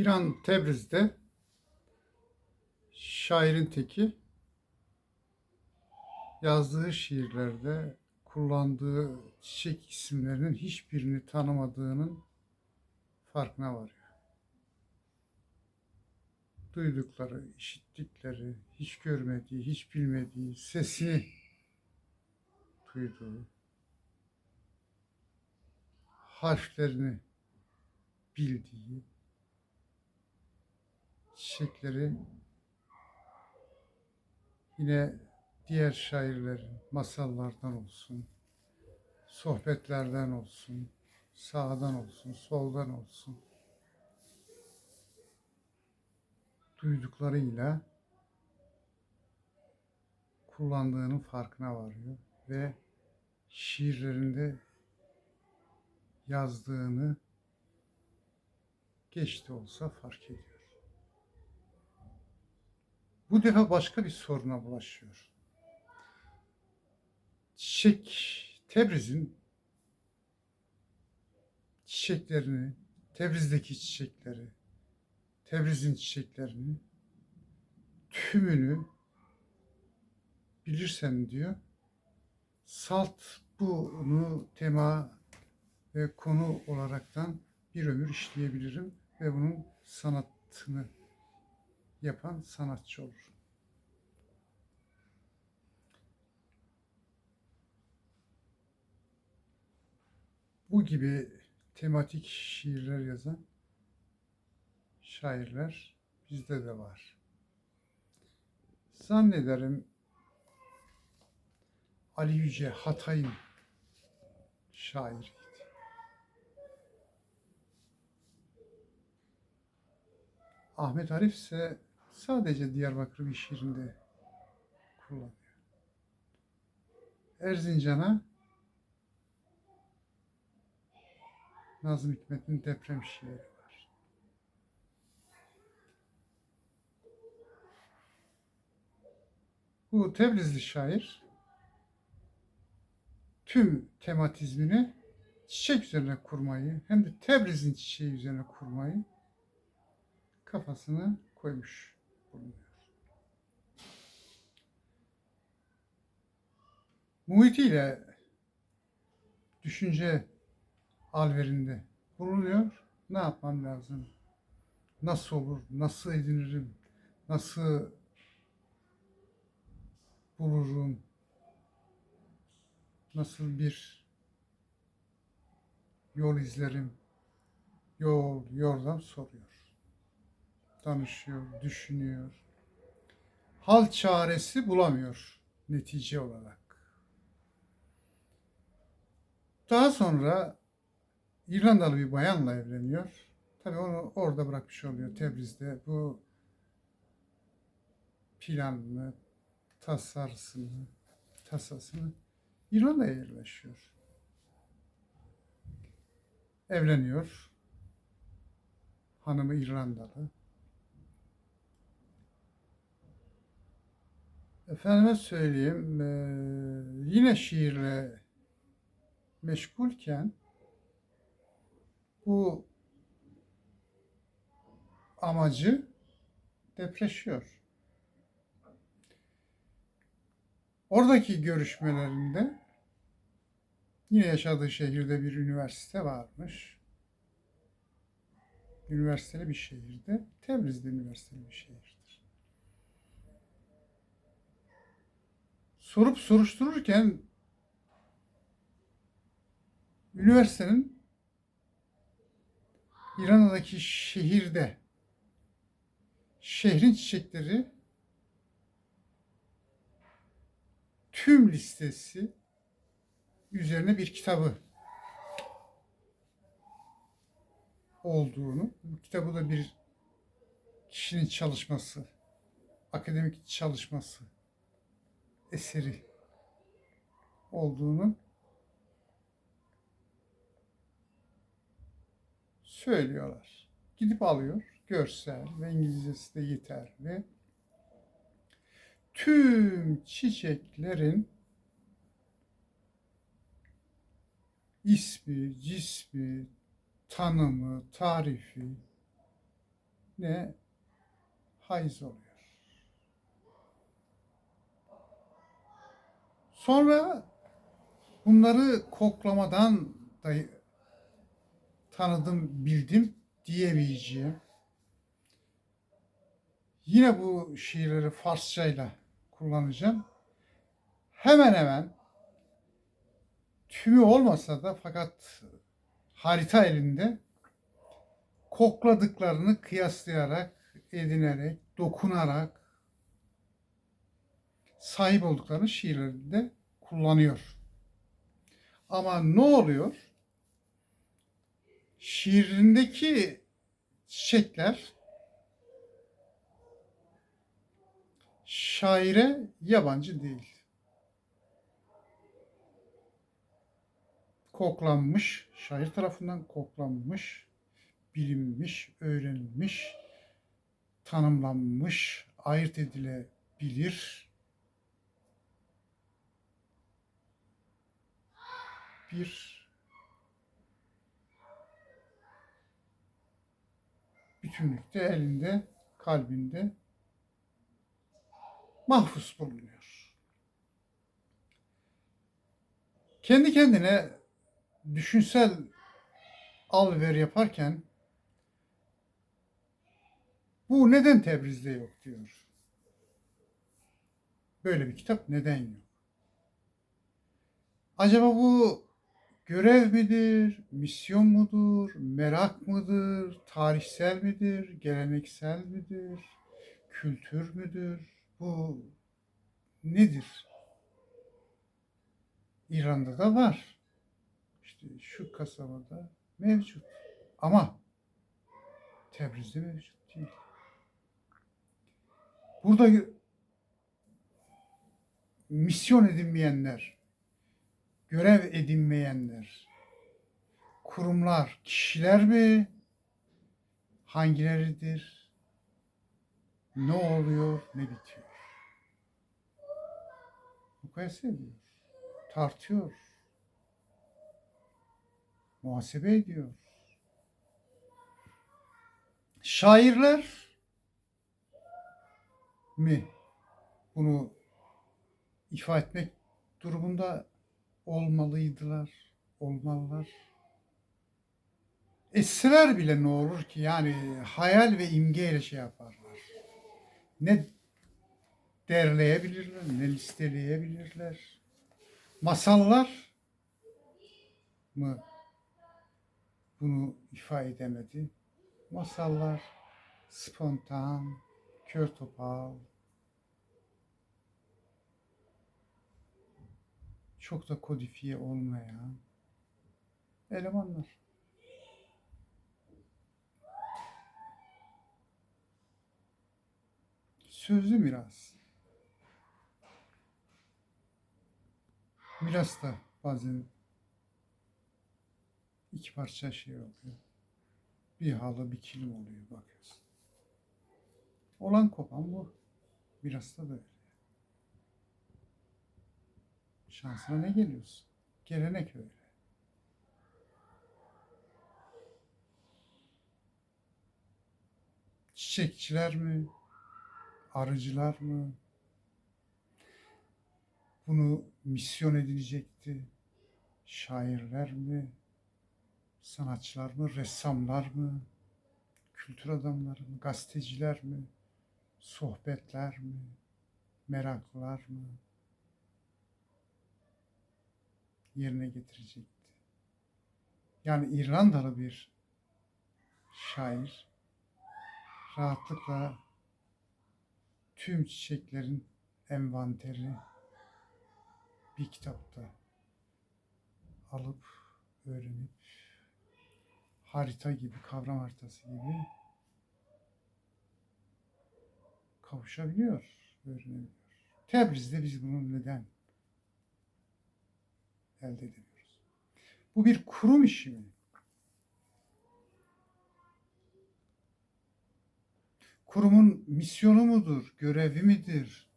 İran Tebriz'de şairin teki yazdığı şiirlerde kullandığı çiçek isimlerinin hiçbirini tanımadığının farkına varıyor. Duydukları, işittikleri, hiç görmediği, hiç bilmediği, sesini duyduğu, harflerini bildiği çiçekleri yine diğer şairlerin masallardan olsun, sohbetlerden olsun, sağdan olsun, soldan olsun duyduklarıyla kullandığının farkına varıyor ve şiirlerinde yazdığını geç de olsa fark ediyor. Bu defa başka bir soruna bulaşıyor. Çiçek, Tebriz'in çiçeklerini, Tebriz'deki çiçekleri, Tebriz'in çiçeklerini tümünü bilirsen diyor. Salt bunu tema ve konu olaraktan bir ömür işleyebilirim ve bunun sanatını yapan sanatçı olur. Bu gibi tematik şiirler yazan şairler bizde de var. Zannederim Ali Yüce Hatay'ın şairiydi. Ahmet Arif ise sadece Diyarbakır bir şiirinde kullanıyor. Erzincan'a Nazım Hikmet'in deprem şiiri var. Bu Tebrizli şair tüm tematizmini çiçek üzerine kurmayı hem de Tebriz'in çiçeği üzerine kurmayı kafasına koymuş bulunuyor. Muhitiyle düşünce alverinde bulunuyor. Ne yapmam lazım? Nasıl olur? Nasıl edinirim? Nasıl bulurum? Nasıl bir yol izlerim? Yol, yordam soruyor. Danışıyor, düşünüyor. Hal çaresi bulamıyor netice olarak. Daha sonra İrlandalı bir bayanla evleniyor. Tabii onu orada bırakmış oluyor Tebriz'de. Bu planını, tasarısını, tasasını İrlanda'ya yerleşiyor. Evleniyor. Hanımı İrlandalı. Efendime söyleyeyim, eee, yine şiirle meşgulken bu amacı depreşiyor. Oradaki görüşmelerinde yine yaşadığı şehirde bir üniversite varmış. Üniversiteli bir şehirde. Tebriz'de üniversiteli bir şehirdir. Sorup soruştururken üniversitenin İran'daki şehirde şehrin çiçekleri tüm listesi üzerine bir kitabı olduğunu, bu kitabı da bir kişinin çalışması, akademik çalışması eseri olduğunu söylüyorlar. Gidip alıyor, görsel ve İngilizcesi de yeterli. Tüm çiçeklerin ismi, cismi, tanımı, tarifi ne haiz oluyor. Sonra bunları koklamadan da tanıdım, bildim diyemeyeceğim. Yine bu şiirleri Farsçayla kullanacağım. Hemen hemen tümü olmasa da fakat harita elinde kokladıklarını kıyaslayarak, edinerek, dokunarak sahip olduklarını şiirlerinde kullanıyor. Ama ne oluyor? Şiirindeki çiçekler şaire yabancı değil. Koklanmış, şair tarafından koklanmış, bilinmiş, öğrenilmiş, tanımlanmış, ayırt edilebilir bir bütünlükte elinde, kalbinde mahfuz bulunuyor. Kendi kendine düşünsel al ver yaparken bu neden Tebriz'de yok diyor. Böyle bir kitap neden yok? Acaba bu görev midir, misyon mudur, merak mıdır, tarihsel midir, geleneksel midir, kültür müdür? Bu nedir? İran'da da var. İşte şu kasabada mevcut. Ama Tebriz'de mevcut değil. Burada misyon edinmeyenler, görev edinmeyenler, kurumlar, kişiler mi? Hangileridir? Ne oluyor, ne bitiyor? Mukayese ediyor, tartıyor, muhasebe ediyor. Şairler mi bunu ifa etmek durumunda olmalıydılar, olmalılar. Etseler bile ne olur ki yani hayal ve imgeyle şey yaparlar. Ne derleyebilirler, ne listeleyebilirler. Masallar mı bunu ifa edemedi? Masallar spontan, kör topal, çok da kodifiye olmayan elemanlar. Sözlü miras. Miras da bazen iki parça şey oluyor. Bir halı bir kilim oluyor bakıyorsun. Olan kopan bu. Mirasta da öyle. Şansına ne geliyorsun? Gelenek öyle. Çiçekçiler mi? Arıcılar mı? Bunu misyon edilecekti. Şairler mi? Sanatçılar mı? Ressamlar mı? Kültür adamları mı? Gazeteciler mi? Sohbetler mi? Meraklılar mı? Yerine getirecekti. Yani İrlandalı bir şair rahatlıkla tüm çiçeklerin envanteri bir kitapta alıp öğrenip harita gibi, kavram haritası gibi kavuşabiliyor, öğrenebiliyor. Tebriz'de biz bunu neden elde edemiyoruz. Bu bir kurum işi mi? Kurumun misyonu mudur, görevi midir?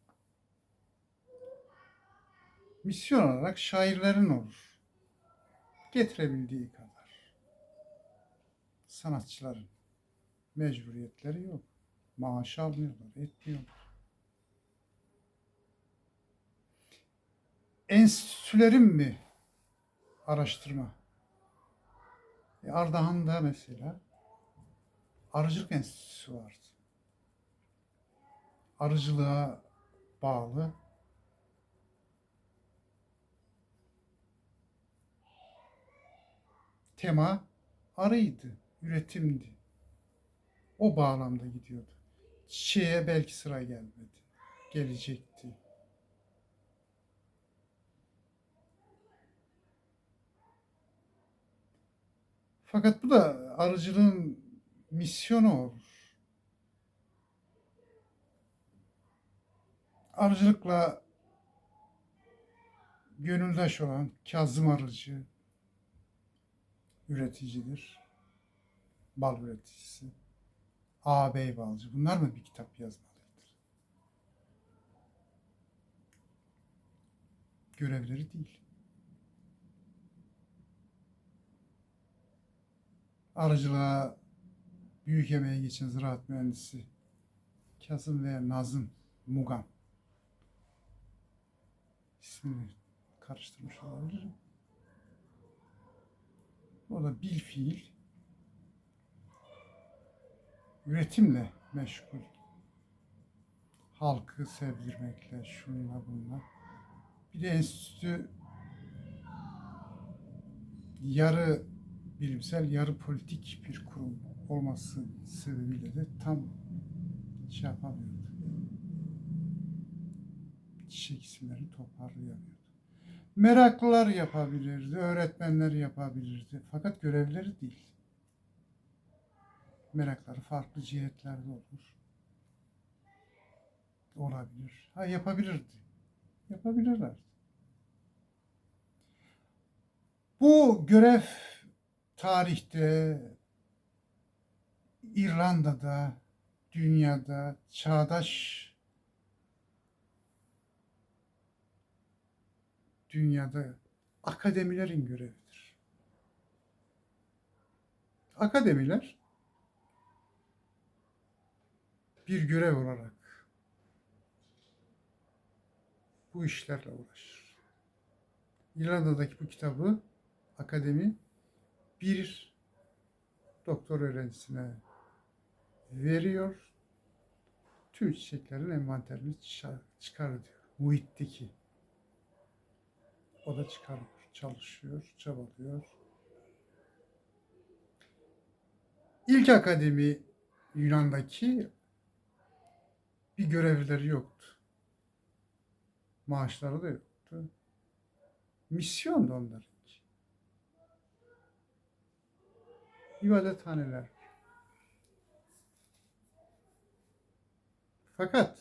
Misyon olarak şairlerin olur. Getirebildiği kadar. Sanatçıların. Mecburiyetleri yok. Maaş almıyorlar, etmiyorlar. Enstitülerin mi araştırma? E, Ardahan'da mesela arıcılık enstitüsü vardı. Arıcılığa bağlı tema arıydı, üretimdi. O bağlamda gidiyordu. Çiçeğe belki sıra gelmedi. Gelecekti. Fakat bu da arıcılığın misyonu olur. Arıcılıkla gönüldaş olan Kazım Arıcı üreticidir. Bal üreticisi. Ağabey Balcı. Bunlar mı bir kitap yazmalıdır? Görevleri değil. Arıcılığa büyük emeği geçen ziraat mühendisi Kazım ve Nazım Mugan. İsmini karıştırmış olabilirim. O da bil fiil üretimle meşgul. Halkı sevdirmekle, şunla bunla. Bir de enstitü yarı bilimsel, yarı politik bir kurum olması sebebiyle de tam şey yapamıyordu. Çiçek isimlerini toparlayamıyordu. Meraklılar yapabilirdi, öğretmenler yapabilirdi. Fakat görevleri değil. Merakları farklı cihetlerde olur. Olabilir. Ha yapabilirdi. Yapabilirler. Bu görev tarihte İrlanda'da, dünyada çağdaş dünyada akademilerin görevidir. Akademiler bir görev olarak bu işlerle uğraşır. İrlanda'daki bu kitabı akademi bir doktor öğrencisine veriyor. Tüm çiçeklerin envanterini çıkar, diyor. Muhitteki. O da çıkarıyor, çalışıyor, çabalıyor. İlk akademi Yunan'daki bir görevlileri yoktu. Maaşları da yoktu. Misyondu onlarınki. İbadethaneler. Fakat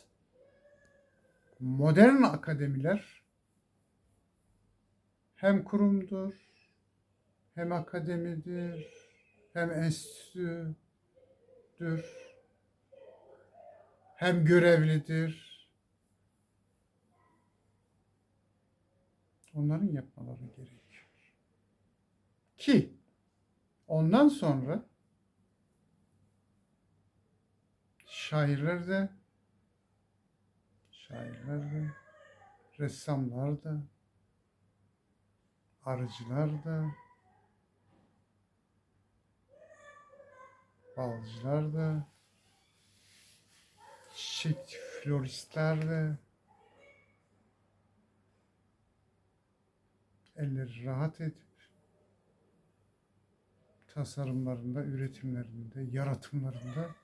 modern akademiler hem kurumdur, hem akademidir, hem enstitüdür, hem görevlidir. Onların yapmaları gerekiyor. Ki ondan sonra şairler de şairler de ressamlar da arıcılar da balcılar da çiçek floristler de elleri rahat edip tasarımlarında, üretimlerinde, yaratımlarında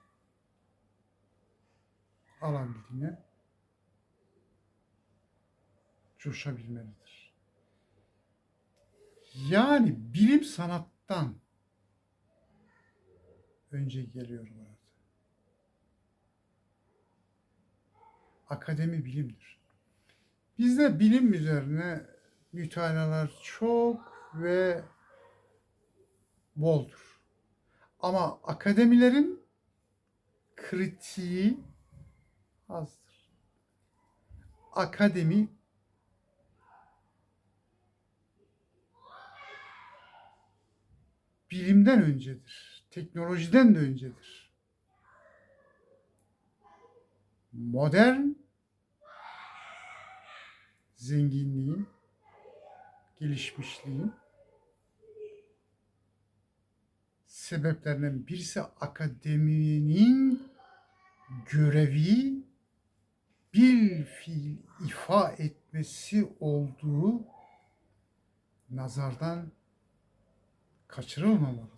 alabildiğine coşabilmelidir. Yani bilim sanattan önce geliyor burada. Akademi bilimdir. Bizde bilim üzerine mütalalar çok ve boldur. Ama akademilerin kritiği azdır. Akademi bilimden öncedir. Teknolojiden de öncedir. modern zenginliğin, gelişmişliğin sebeplerinden birisi akademinin görevi bil fiil ifa etmesi olduğu nazardan kaçırılmamalıdır.